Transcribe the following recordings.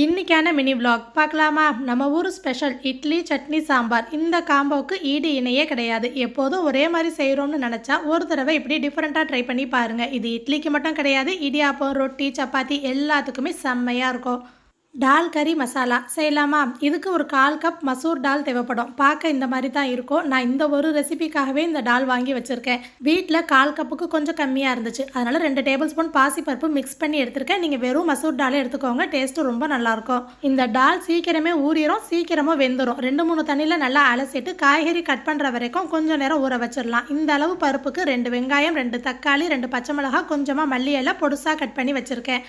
இன்னைக்கான mini vlog பார்க்கலாமா? நம்ம ஊர் ஸ்பெஷல் இட்லி சட்னி சாம்பார். இந்த காம்போவுக்கு ஈடு இணையே கிடையாது. எப்போதும் ஒரே மாதிரி செய்கிறோம்னு நினச்சா ஒரு தடவை இப்படி டிஃப்ரெண்ட்டாக ட்ரை பண்ணி பாருங்கள் இது இட்லிக்கு மட்டும் கிடையாது இடியாப்பம் ரொட்டி சப்பாத்தி எல்லாத்துக்குமே செம்மையாக இருக்கும். டால் கறி மசாலா செய்யலாமா? இதுக்கு ஒரு கால் கப் மசூர் டால் தேவைப்படும். பார்க்க இந்த மாதிரி தான் இருக்கும். நான் இந்த ஒரு ரெசிபிக்காகவே இந்த டால் வாங்கி வச்சுருக்கேன். வீட்டில் கால் கப்புக்கு கொஞ்சம் கம்மியாக இருந்துச்சு. அதனால் ரெண்டு டேபிள் ஸ்பூன் பாசிப்பருப்பு மிக்ஸ் பண்ணி எடுத்திருக்கேன். நீங்கள் வெறும் மசூர் டாலே எடுத்துக்கோங்க. டேஸ்ட்டு ரொம்ப நல்லாயிருக்கும் இந்த டால் சீக்கிரமே ஊறிடும் சீக்கிரமாக வெந்துடும் ரெண்டு மூணு தண்ணியில் நல்லா அலசிட்டு காய்கறி கட் பண்ணுற வரைக்கும் கொஞ்சம் நேரம் ஊற வச்சிடலாம் இந்த அளவு பருப்புக்கு ரெண்டு வெங்காயம் ரெண்டு தக்காளி ரெண்டு பச்சை மிளகாய் கொஞ்சமாக மல்லி பொடுசாக கட் பண்ணி வச்சுருக்கேன்.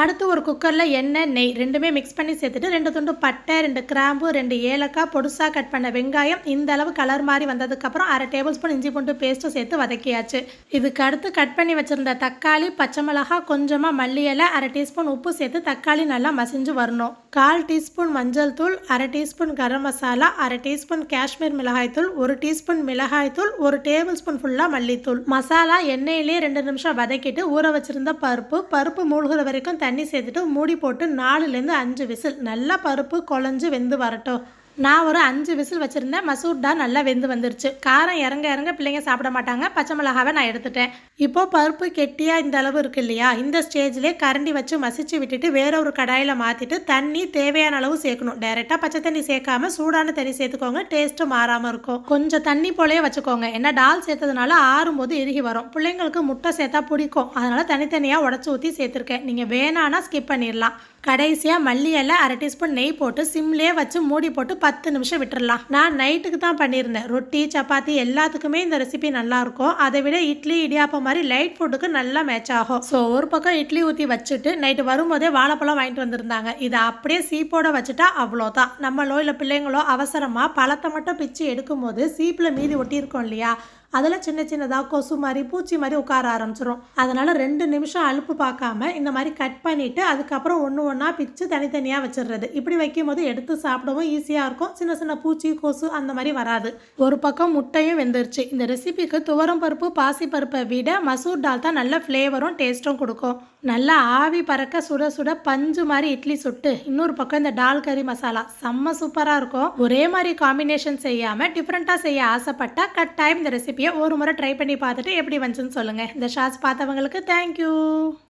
அடுத்து ஒரு குக்கரில் எண்ணெய் நெய் ரெண்டுமே மிக்ஸ் பண்ணி சேர்த்துட்டு ரெண்டு துண்டு பட்டை ரெண்டு கிராம்பு ரெண்டு ஏலக்காய் பொடுசாக கட் பண்ண வெங்காயம். இந்த அளவு கலர் மாதிரி வந்ததுக்கப்புறம் அரை டேபிள் ஸ்பூன் இஞ்சி பூண்டு பேஸ்ட்டும் சேர்த்து வதக்கியாச்சு. இதுக்கு அடுத்து கட் பண்ணி வச்சுருந்த தக்காளி பச்சை மிளகாய் கொஞ்சமாக மல்லி இலை அரை டீஸ்பூன் உப்பு சேர்த்து தக்காளி நல்லா மசிஞ்சு வரணும். கால் டீஸ்பூன் மஞ்சள் தூள் அரை டீஸ்பூன் கரம் மசாலா அரை டீஸ்பூன் காஷ்மீர் மிளகாய் தூள் ஒரு டீஸ்பூன் மிளகாய் தூள் ஒரு டேபிள் ஸ்பூன் ஃபுல்லாக மல்லித்தூள். மசாலா எண்ணெயிலே ரெண்டு நிமிஷம் வதக்கிட்டு ஊற வச்சிருந்த பருப்பு பருப்பு மூழ்கிற வரைக்கும் தண்ணி சேர்த்துட்டு மூடி போட்டு நாலுலேருந்து அஞ்சு விசில். நல்லா பருப்பு குழஞ்சு வெந்து வரட்டும். நான் ஒரு அஞ்சு விசில் வச்சுருந்தேன். மசூர் டால் நல்லா வெந்து வந்துருச்சு. காரம் இறங்க இறங்க பிள்ளைங்க சாப்பிட மாட்டாங்க. பச்சை மிளகாவை நான் எடுத்துட்டேன். இப்போது பருப்பு கெட்டியாக இந்த அளவு இருக்கு இல்லையா? இந்த ஸ்டேஜ்லேயே கரண்டி வச்சு மசிச்சு விட்டுட்டு வேற ஒரு கடாயில் மாற்றிட்டு தண்ணி தேவையான அளவு சேர்க்கணும். டைரெக்டாக பச்சை தண்ணி சேர்க்காம சூடான தண்ணி சேர்த்துக்கோங்க. டேஸ்ட்டு மாறாமல் இருக்கும். கொஞ்சம் தண்ணி போலயே வச்சுக்கோங்க. ஏன்னா டால் சேர்த்ததுனால ஆறும்போது இறுகி வரும். பிள்ளைங்களுக்கு முட்டை சேர்த்தா பிடிக்கும். அதனால தனித்தனியாக உடச்சி ஊற்றி சேர்த்துருக்கேன். நீங்கள் வேணான்னா ஸ்கிப் பண்ணிடலாம் கடைசியாக மல்லி இலை அரை டீஸ்பூன் நெய் போட்டு சிம்லேயே வச்சு மூடி போட்டு பத்து நிமிஷம் விட்டுடலாம் நான் நைட்டுக்கு தான் பண்ணியிருந்தேன். ரொட்டி சப்பாத்தி எல்லாத்துக்குமே இந்த ரெசிபி நல்லாயிருக்கும் அதை விட இட்லி இடியாப்பம் மாதிரி லைட் ஃபுட்டுக்கு நல்லா மேட்ச் ஆகும். ஸோ ஒரு பக்கம் இட்லி ஊற்றி வச்சுட்டு நைட்டு வரும்போதே வாழைப்பழம் வாங்கிட்டு வந்திருந்தாங்க. இதை அப்படியே சீப்போட வச்சுட்டா அவ்வளோதான். நம்மளோ இல்லை பிள்ளைங்களோ அவசரமாக பழத்தை மட்டும் பிச்சு எடுக்கும்போது சீப்பில் மீதி ஒட்டியிருக்கோம் இல்லையா? அதில் சின்ன சின்னதாக கொசு மாதிரி பூச்சி மாதிரி உட்கார ஆரம்பிச்சிரும். அதனால் ரெண்டு நிமிஷம் அலுப்பு பார்க்காம இந்த மாதிரி கட் பண்ணிவிட்டு அதுக்கப்புறம் ஒன்று ஒன்றா பிச்சு தனித்தனியாக வச்சிடுறது இப்படி வைக்கும்போது எடுத்து சாப்பிடவும் ஈஸியாக இருக்கும். சின்ன சின்ன பூச்சி கொசு அந்த மாதிரி வராது. ஒரு பக்கம் முட்டையும் வெந்துருச்சு. இந்த ரெசிபிக்கு துவரம் பருப்பு பாசி பருப்பை விட மசூர் டால் தான் நல்ல ஃப்ளேவரும் டேஸ்ட்டும் கொடுக்கும். நல்லா ஆவி பறக்க சுட சுட பஞ்சு மாதிரி இட்லி சுட்டு இன்னொரு பக்கம் இந்த டால் கறி மசாலா செம்ம சூப்பராக இருக்கும். ஒரே மாதிரி காம்பினேஷன் செய்யாமல் டிஃப்ரெண்ட்டாக செய்ய ஆசைப்பட்டா கட்டாயம் இந்த ரெசிபி ரெசிபியை ஒரு முறை ட்ரை பண்ணி பார்த்துட்டு எப்படி வந்துச்சுன்னு சொல்லுங்கள் இந்த ஷார்ட்ஸ் பார்த்தவங்களுக்கு தேங்க்யூ